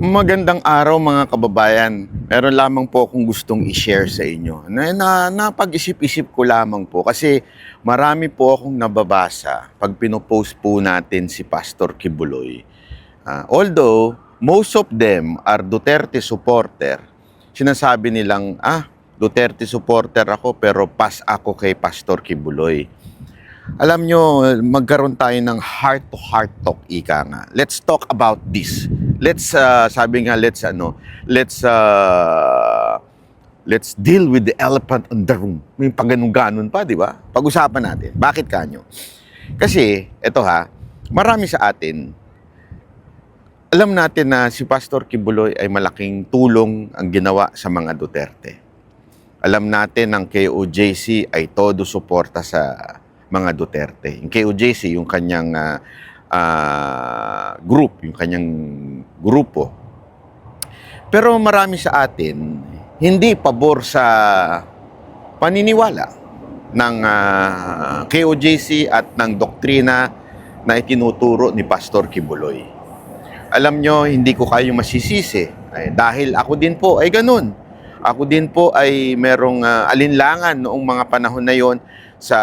Magandang araw mga kababayan. Meron lamang po akong gustong i-share sa inyo. Na, na napag-isip-isip ko lamang po kasi marami po akong nababasa pag pinopost po natin si Pastor Kibuloy. Ah, although most of them are Duterte supporter, sinasabi nilang, ah, Duterte supporter ako pero pas ako kay Pastor Kibuloy. Alam nyo, magkaroon tayo ng heart-to-heart talk, ika nga. Let's talk about this. Let's, uh, sabi nga, let's, ano, let's, uh, let's deal with the elephant in the room. May pagganong-ganon pa, di ba? Pag-usapan natin. Bakit kanyo? Kasi, eto ha, marami sa atin, alam natin na si Pastor Kibuloy ay malaking tulong ang ginawa sa mga Duterte. Alam natin ang KOJC ay todo suporta sa mga Duterte. Yung KOJC, yung kanyang ah, ah, group, yung kanyang grupo. Pero marami sa atin, hindi pabor sa paniniwala ng ah, KOJC at ng doktrina na itinuturo ni Pastor Kibuloy. Alam nyo, hindi ko kayo masisisi ay, dahil ako din po ay ganun. Ako din po ay merong ah, alinlangan noong mga panahon na yon sa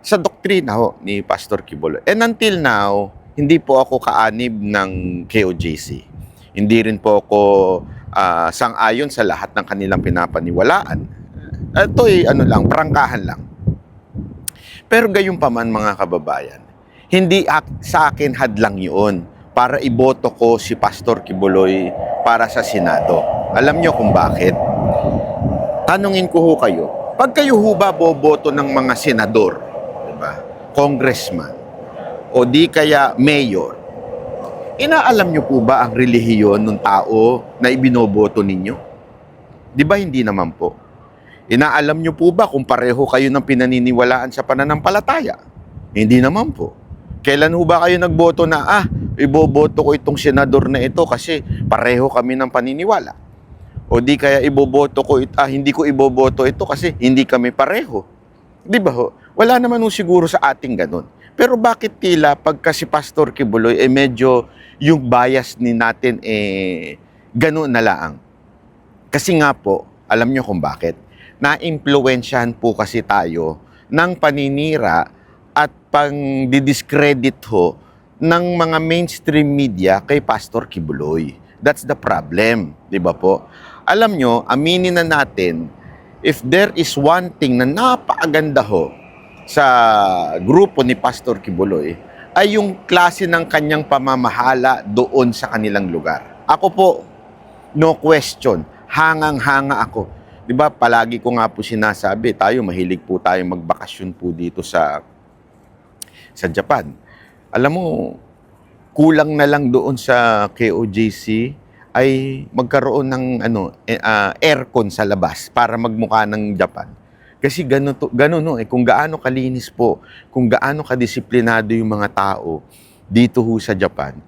sa doktrina ho ni Pastor Kibuloy. And until now, hindi po ako kaanib ng KOJC. Hindi rin po ako ah, sang-ayon sa lahat ng kanilang pinapaniwalaan. Ito ay ano lang, prangkahan lang. Pero gayon pa man mga kababayan, hindi sa akin hadlang yun para iboto ko si Pastor Kibuloy para sa Senado. Alam nyo kung bakit? Tanungin ko ho kayo, pag kayo ho ba boboto ng mga senador? Congressman, o di kaya mayor, inaalam nyo po ba ang relihiyon ng tao na ibinoboto ninyo? Di ba hindi naman po? Inaalam nyo po ba kung pareho kayo ng pinaniniwalaan sa pananampalataya? Hindi naman po. Kailan ho ba kayo nagboto na, ah, iboboto ko itong senador na ito kasi pareho kami ng paniniwala? O di kaya iboboto ko, it- ah, hindi ko iboboto ito kasi hindi kami pareho. Di ba ho? Wala naman ho siguro sa ating ganun. Pero bakit tila pagka si Pastor Kibuloy, eh medyo yung bias ni natin, eh, ganun na laang. Kasi nga po, alam nyo kung bakit? Na-impluensyahan po kasi tayo ng paninira at pang didiscredit ho ng mga mainstream media kay Pastor Kibuloy. That's the problem, di ba po? Alam nyo, aminin na natin, if there is one thing na napakaganda ho sa grupo ni Pastor Kibuloy, ay yung klase ng kanyang pamamahala doon sa kanilang lugar. Ako po, no question, hangang-hanga ako. 'Di ba? Palagi ko nga po sinasabi, tayo mahilig po tayo magbakasyon po dito sa sa Japan. Alam mo, kulang na lang doon sa KOJC ay magkaroon ng ano ah, aircon sa labas para magmukha ng Japan. Kasi gano'n to, gano'n no, eh, kung gaano kalinis po, kung gaano kadisiplinado yung mga tao dito ho sa Japan,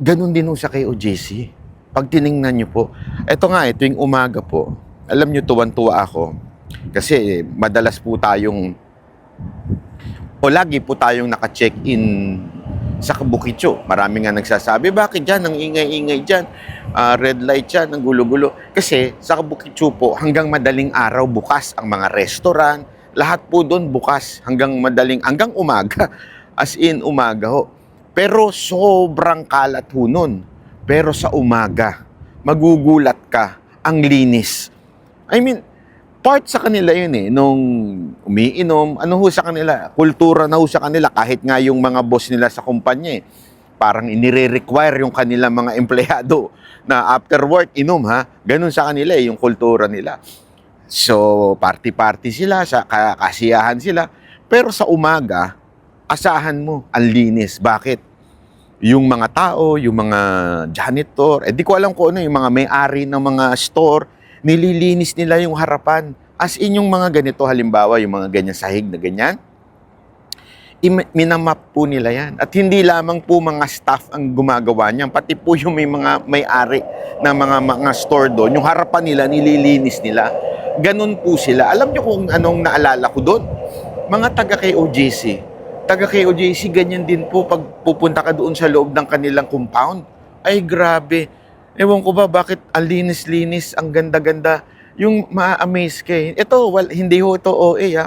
ganun din ho sa KOJC. Pag tiningnan nyo po, eto nga, ito yung umaga po, alam nyo, tuwan-tuwa ako. Kasi eh, madalas po tayong, o lagi po tayong naka-check-in sa Kabukitso. Marami nga nagsasabi, bakit dyan? Ang ingay-ingay dyan. Ah, red light dyan, ang gulo-gulo. Kasi sa Kabukitso po, hanggang madaling araw bukas ang mga restaurant. Lahat po doon bukas hanggang madaling, hanggang umaga. As in, umaga ho. Pero sobrang kalat ho nun. Pero sa umaga, magugulat ka, ang linis. I mean, part sa kanila yun eh, nung umiinom, ano ho sa kanila, kultura na ho sa kanila, kahit nga yung mga boss nila sa kumpanya eh, parang inire-require yung kanilang mga empleyado na after work, inom ha, ganun sa kanila eh, yung kultura nila. So, party-party sila, sa ka- kasiyahan sila, pero sa umaga, asahan mo, ang linis. Bakit? Yung mga tao, yung mga janitor, eh di ko alam kung ano, yung mga may-ari ng mga store, nililinis nila yung harapan. As in yung mga ganito, halimbawa, yung mga ganyan sahig na ganyan, minamap po nila yan. At hindi lamang po mga staff ang gumagawa niyan, pati po yung may mga may-ari na mga mga store doon, yung harapan nila, nililinis nila. Ganun po sila. Alam niyo kung anong naalala ko doon? Mga taga kay OJC. Taga kay OJC, ganyan din po pag pupunta ka doon sa loob ng kanilang compound. Ay, grabe. Ewan ko ba bakit ang linis-linis, ang ganda-ganda. Yung ma-amaze ka eh. Ito, well, hindi ho ito OA ha.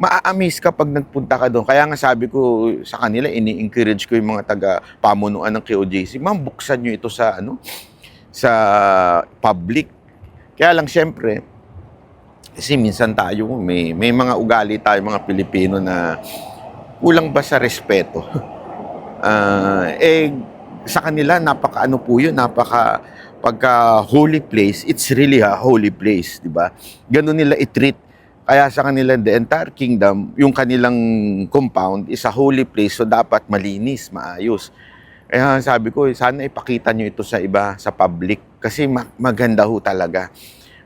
Ma-amaze ka pag nagpunta ka doon. Kaya nga sabi ko sa kanila, ini-encourage ko yung mga taga-pamunuan ng KOJC, ma'am, buksan nyo ito sa, ano, sa public. Kaya lang, syempre, kasi minsan tayo, may, may mga ugali tayo, mga Pilipino na kulang ba sa respeto? Ah, eh, sa kanila, napaka ano po yun, napaka pagka holy place, it's really a holy place, di ba? Ganun nila i-treat. Kaya sa kanila, the entire kingdom, yung kanilang compound is a holy place, so dapat malinis, maayos. Kaya sabi ko, sana ipakita nyo ito sa iba, sa public, kasi ma- maganda ho talaga.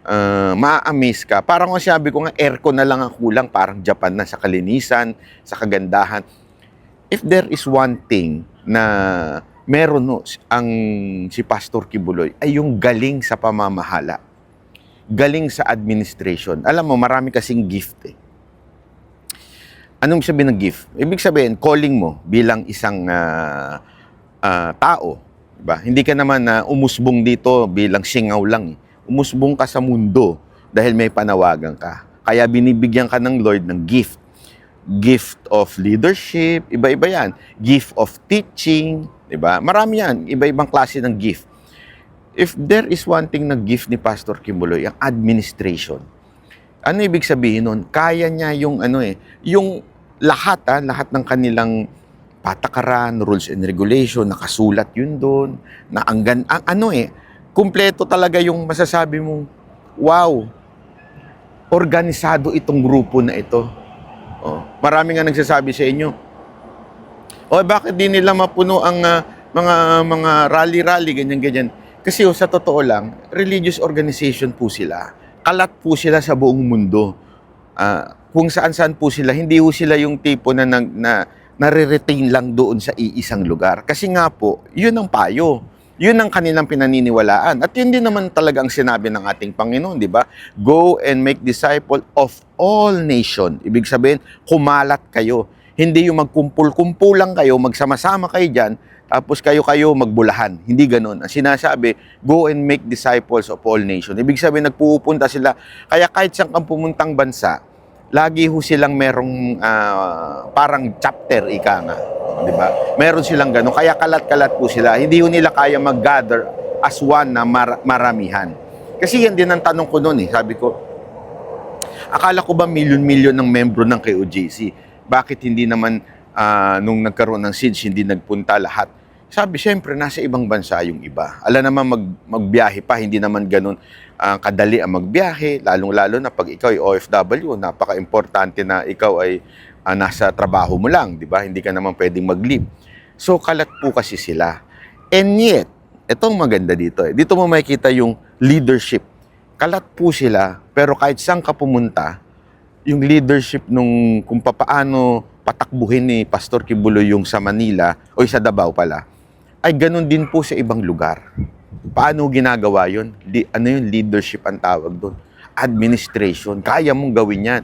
Uh, ma-amaze ka. Parang kung sabi ko nga, aircon na lang ang kulang, parang Japan na sa kalinisan, sa kagandahan if there is one thing na meron no, ang si Pastor Kibuloy ay yung galing sa pamamahala. Galing sa administration. Alam mo, marami kasing gift eh. Anong sabihin ng gift? Ibig sabihin, calling mo bilang isang ah, ah, tao. Diba? Hindi ka naman na umusbong dito bilang singaw lang. eh. Umusbong ka sa mundo dahil may panawagan ka. Kaya binibigyan ka ng Lord ng gift gift of leadership, iba-iba yan. Gift of teaching, di ba? Marami yan, iba-ibang klase ng gift. If there is one thing na gift ni Pastor Kimuloy, ang administration. Ano ibig sabihin nun? Kaya niya yung ano eh, yung lahat ah, lahat ng kanilang patakaran, rules and regulation, nakasulat yun doon, na ang, gan- ang ano eh, kumpleto talaga yung masasabi mong, wow, organisado itong grupo na ito. Oh, marami nga nagsasabi sa inyo. O bakit di nila mapuno ang ah, mga mga rally-rally ganyan ganyan? Kasi oh, sa totoo lang, religious organization po sila. Kalat po sila sa buong mundo. Ah, kung saan-saan po sila, hindi po sila yung tipo na nag na nare-retain lang doon sa iisang lugar. Kasi nga po, yun ang payo. Yun ang kanilang pinaniniwalaan. At yun din naman talaga ang sinabi ng ating Panginoon, di ba? Go and make disciple of all nation. Ibig sabihin, kumalat kayo. Hindi yung magkumpul-kumpul lang kayo, magsama-sama kayo dyan, tapos kayo-kayo magbulahan. Hindi ganun. Ang sinasabi, go and make disciples of all nation. Ibig sabihin, nagpupunta sila. Kaya kahit saan kang pumuntang bansa, lagi ho silang merong ah, parang chapter, ika nga. Di ba? Meron silang ganun. Kaya kalat-kalat po sila. Hindi ho nila kaya mag-gather as one na mar- maramihan. Kasi yan din ang tanong ko noon eh. Sabi ko, akala ko ba milyon-milyon ng membro ng KOJC? Bakit hindi naman ah, nung nagkaroon ng SIDS, hindi nagpunta lahat? Sabi, syempre, nasa ibang bansa yung iba. Ala naman mag, magbiyahe pa, hindi naman ganun ah, kadali ang magbiyahe, lalong-lalo na pag ikaw ay OFW, napaka-importante na ikaw ay ah, nasa trabaho mo lang, di ba? Hindi ka naman pwedeng mag-leave. So, kalat po kasi sila. And yet, itong maganda dito eh. Dito mo makikita yung leadership. Kalat po sila, pero kahit saan ka pumunta, yung leadership nung kung papaano patakbuhin ni Pastor Kibuloy yung sa Manila, o sa Davao pala, ay ganun din po sa ibang lugar. Paano ginagawa yun? Di, ano yun? Leadership ang tawag doon. Administration. Kaya mong gawin yan.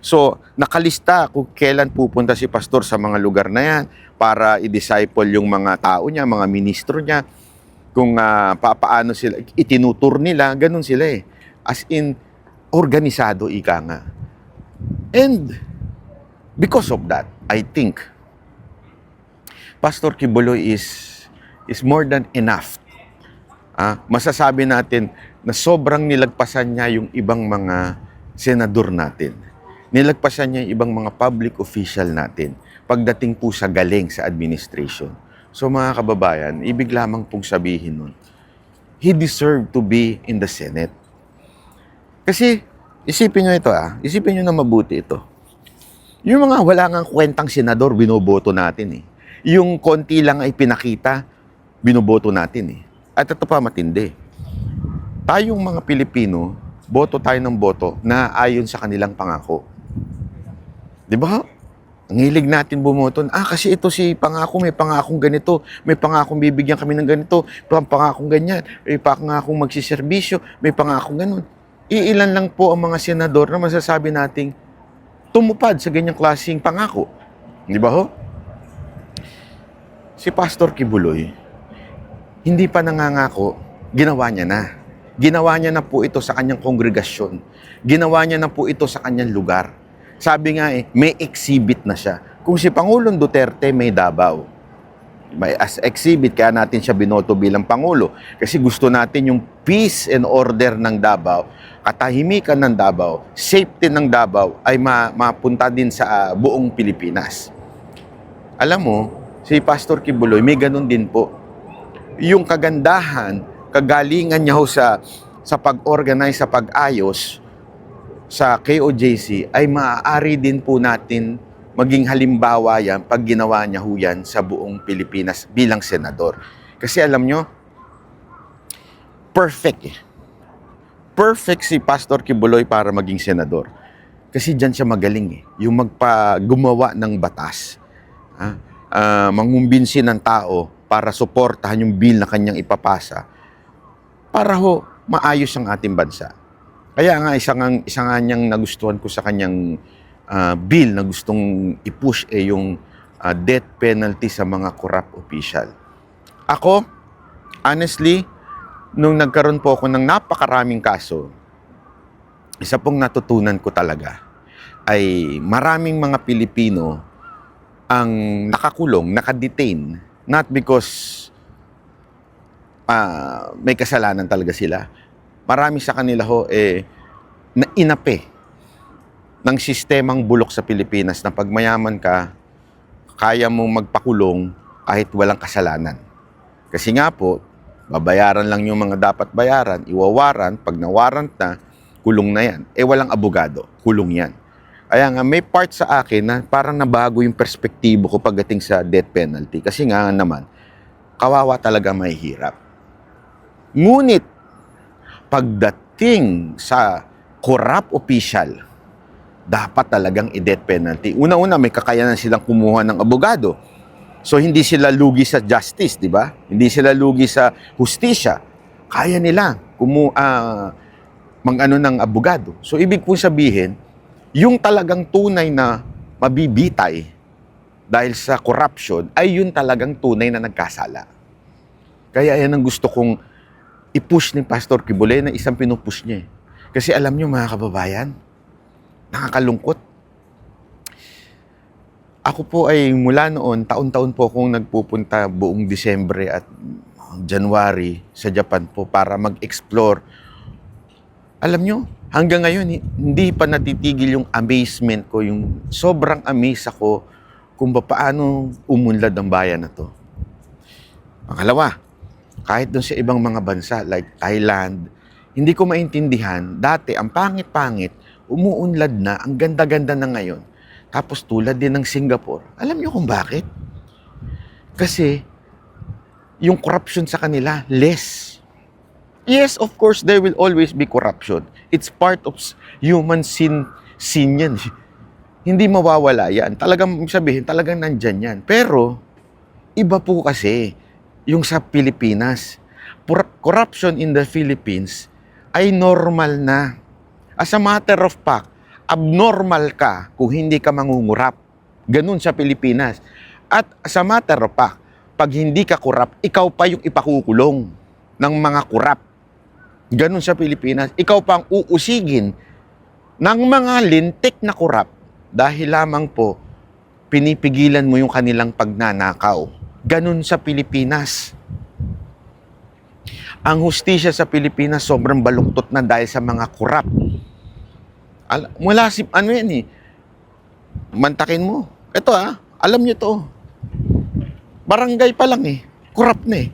So, nakalista kung kailan pupunta si pastor sa mga lugar na yan para i-disciple yung mga tao niya, mga ministro niya. Kung ah, papaano sila, itinutur nila, ganun sila eh. As in, organisado, ika nga. And, because of that, I think, Pastor Kibuloy is is more than enough. Ah, masasabi natin na sobrang nilagpasan niya yung ibang mga senador natin. Nilagpasan niya yung ibang mga public official natin pagdating po sa galing sa administration. So mga kababayan, ibig lamang pong sabihin nun, he deserved to be in the Senate. Kasi, isipin nyo ito ah, isipin nyo na mabuti ito. Yung mga wala nga kwentang senador, binoboto natin eh. Yung konti lang ay pinakita, binoboto natin eh. At ito pa matindi. Tayong mga Pilipino, boto tayo ng boto na ayon sa kanilang pangako. Di ba? Ang hilig natin bumoto. Ah, kasi ito si pangako, may pangakong ganito, may pangakong bibigyan kami ng ganito, may pangakong ganyan, may pangakong magsiservisyo, may pangakong ganun. Iilan lang po ang mga senador na masasabi nating tumupad sa ganyang klaseng pangako. Di ba ho? Si Pastor Kibuloy, hindi pa nangangako, ginawa niya na. Ginawa niya na po ito sa kanyang kongregasyon. Ginawa niya na po ito sa kanyang lugar. Sabi nga eh, may exhibit na siya. Kung si Pangulong Duterte may Davao, may as exhibit kaya natin siya binoto bilang pangulo kasi gusto natin yung peace and order ng Davao, katahimikan ng Davao, safety ng Davao ay ma- mapunta din sa ah, buong Pilipinas. Alam mo, si Pastor Kibuloy may ganun din po. Yung kagandahan, kagalingan niya ho sa sa pag-organize, sa pag-ayos sa KOJC ay maaari din po natin maging halimbawa yan pag ginawa niya ho yan sa buong Pilipinas bilang senador. Kasi alam nyo, perfect eh. Perfect si Pastor Kibuloy para maging senador. Kasi dyan siya magaling eh. Yung magpa gumawa ng batas. Ah, mangumbinsi ng tao para suportahan yung bill na kanyang ipapasa para ho maayos ang ating bansa. Kaya nga isa nga, isa nga niyang nagustuhan ko sa kanyang ah, bill na gustong i-push eh yung ah, death penalty sa mga corrupt official. Ako, honestly, nung nagkaroon po ako ng napakaraming kaso, isa pong natutunan ko talaga ay maraming mga Pilipino ang nakakulong, nakadetain, not because ah, may kasalanan talaga sila. Marami sa kanila ho eh na inape ng sistemang bulok sa Pilipinas na pag mayaman ka, kaya mong magpakulong kahit walang kasalanan. Kasi nga po, babayaran lang yung mga dapat bayaran, iwawaran, pag nawarant na, kulong na yan. Eh walang abogado, kulong yan. Kaya nga may part sa akin na parang nabago yung perspektibo ko pagdating sa death penalty. Kasi nga naman, kawawa talaga mahihirap. Ngunit, pagdating sa corrupt official, dapat talagang i-death penalty. Una-una, may kakayanan silang kumuha ng abogado. So, hindi sila lugi sa justice, di ba? Hindi sila lugi sa hustisya. Kaya nila kumu ah, mang-ano ng abogado. So, ibig po sabihin, yung talagang tunay na mabibitay dahil sa corruption ay yun talagang tunay na nagkasala. Kaya yan ang gusto kong i-push ni Pastor Kibule na isang pinupush niya. eh. Kasi alam niyo mga kababayan, nakakalungkot. Ako po ay mula noon, taon-taon po akong nagpupunta buong Disyembre at January sa Japan po para mag-explore. Alam nyo, hanggang ngayon, hi- hindi pa natitigil yung amazement ko, yung sobrang amaze ako kung paano umunlad ang bayan na to. Pangalawa, kahit doon sa ibang mga bansa like Thailand, hindi ko maintindihan, dati ang pangit-pangit, umuunlad na, ang ganda-ganda na ngayon. Tapos tulad din ng Singapore. Alam niyo kung bakit? Kasi yung corruption sa kanila, less. Yes, of course, there will always be corruption. It's part of human sin, sin yan. Hindi mawawala yan. Talagang sabihin, talagang nandyan yan. Pero, iba po kasi yung sa Pilipinas. Corruption in the Philippines ay normal na. As a matter of fact, abnormal ka kung hindi ka mangungurap. Ganun sa Pilipinas. At as a matter of fact, pag hindi ka kurap, ikaw pa yung ipakukulong ng mga kurap. Ganun sa Pilipinas. Ikaw pa ang uusigin ng mga lintik na kurap dahil lamang po pinipigilan mo yung kanilang pagnanakaw. Ganun sa Pilipinas. Ang hustisya sa Pilipinas sobrang baluktot na dahil sa mga kurap. Al- mula si, ano yan eh, mantakin mo. Ito ah, alam nyo to. Barangay pa lang eh, kurap na eh.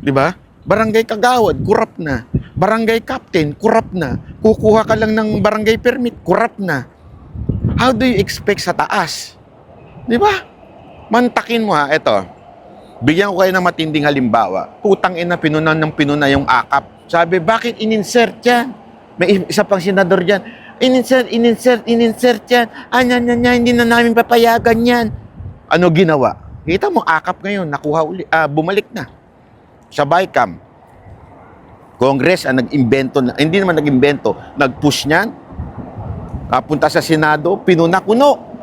Di ba? Barangay kagawad, kurap na. Barangay captain, kurap na. Kukuha ka lang ng barangay permit, kurap na. How do you expect sa taas? Di ba? Mantakin mo ha, eto. Bigyan ko kayo ng matinding halimbawa. Putang ina, pinunan ng pinuna yung akap. Sabi, bakit in-insert yan? May isa pang senador dyan. In-insert, in-insert, in-insert yan. Anya, anya, anya, hindi na namin papayagan yan. Ano ginawa? Kita mo, akap ngayon, nakuha uli, ah, bumalik na. Sa BICAM. Congress ang nag-imbento, na, hindi naman nag-imbento, nag-push niyan. Napunta sa Senado, pinuna-kuno.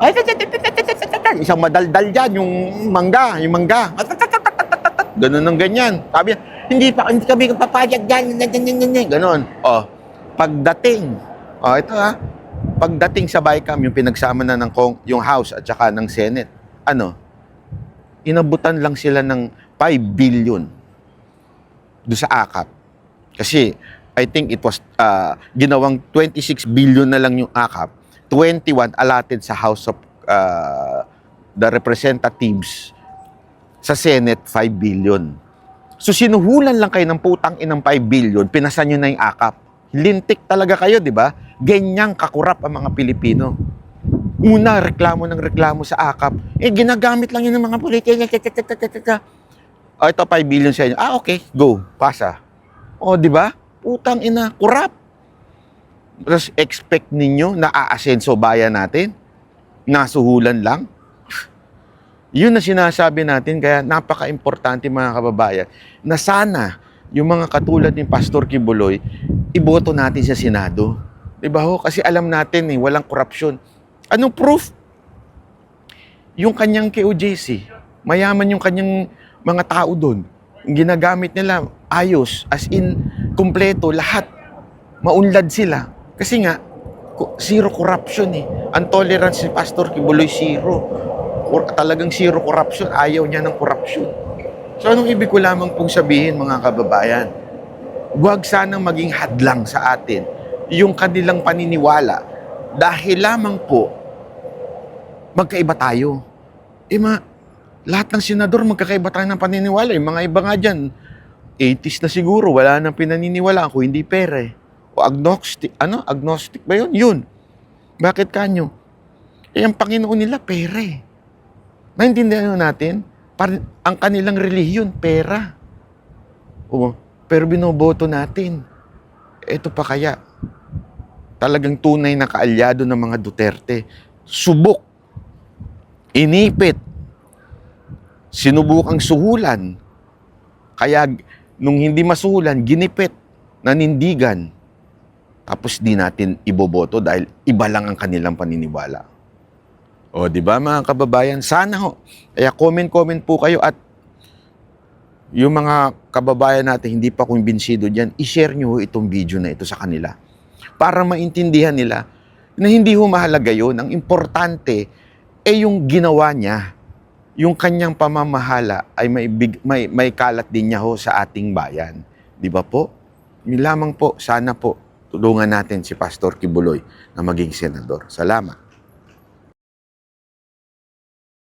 Isang madaldal dyan, yung mangga, yung mangga. Ganun ng ganyan. Sabi hindi pa, hindi kami papayag dyan. Ganun. O, pagdating, o, ito ha, pagdating sa BICAM, yung pinagsama na ng Kong, yung House at saka ng Senate, ano, inabutan lang sila ng 5 billion do sa AKAP. Kasi, I think it was, uh, ginawang 26 billion na lang yung AKAP, 21 allotted sa House of uh, the Representatives, sa Senate, 5 billion. So sinuhulan lang kayo ng putang inang 5 billion, pinasan nyo na yung akap. Lintik talaga kayo, di ba? Ganyang kakurap ang mga Pilipino. Una, reklamo ng reklamo sa akap. Eh, ginagamit lang yun ng mga politiko. O, ito 5 billion sa inyo. Ah, okay, go, pasa. O, di ba? Putang ina, kurap. Tapos expect ninyo na aasenso bayan natin? Nasuhulan lang? Yun na sinasabi natin, kaya napaka-importante mga kababayan, na sana yung mga katulad ni Pastor Kibuloy, iboto natin sa Senado. Di ba ho? Kasi alam natin eh, walang korupsyon. Anong proof? Yung kanyang KOJC, mayaman yung kanyang mga tao doon. Ginagamit nila, ayos, as in, kumpleto, lahat. Maunlad sila. Kasi nga, zero corruption eh. Ang tolerance ni Pastor Kibuloy, zero or talagang zero corruption, ayaw niya ng corruption. So anong ibig ko lamang pong sabihin mga kababayan? Huwag sanang maging hadlang sa atin yung kanilang paniniwala dahil lamang po magkaiba tayo. Eh ma, lahat ng senador magkakaiba tayo ng paniniwala. Yung mga iba nga dyan, 80s na siguro, wala nang pinaniniwala kung hindi pere. O agnostic, ano? Agnostic ba yun? Yun. Bakit kanyo? Eh, ang Panginoon nila, pere. Naintindihan natin, par- ang kanilang relihiyon, pera. O, pero binoboto natin. Ito pa kaya, talagang tunay na kaalyado ng mga Duterte. Subok, inipit, sinubukang suhulan. Kaya nung hindi masuhulan, ginipit, nanindigan. Tapos di natin iboboto dahil iba lang ang kanilang paniniwala. O, di ba mga kababayan? Sana ho. Kaya comment-comment po kayo at yung mga kababayan natin hindi pa kumbinsido dyan, i-share nyo itong video na ito sa kanila. Para maintindihan nila na hindi ho mahalaga yun. Ang importante ay yung ginawa niya. Yung kanyang pamamahala ay may, big, may, may kalat din niya ho sa ating bayan. Di ba po? Lamang po, sana po, tulungan natin si Pastor Kibuloy na maging senador. Salamat.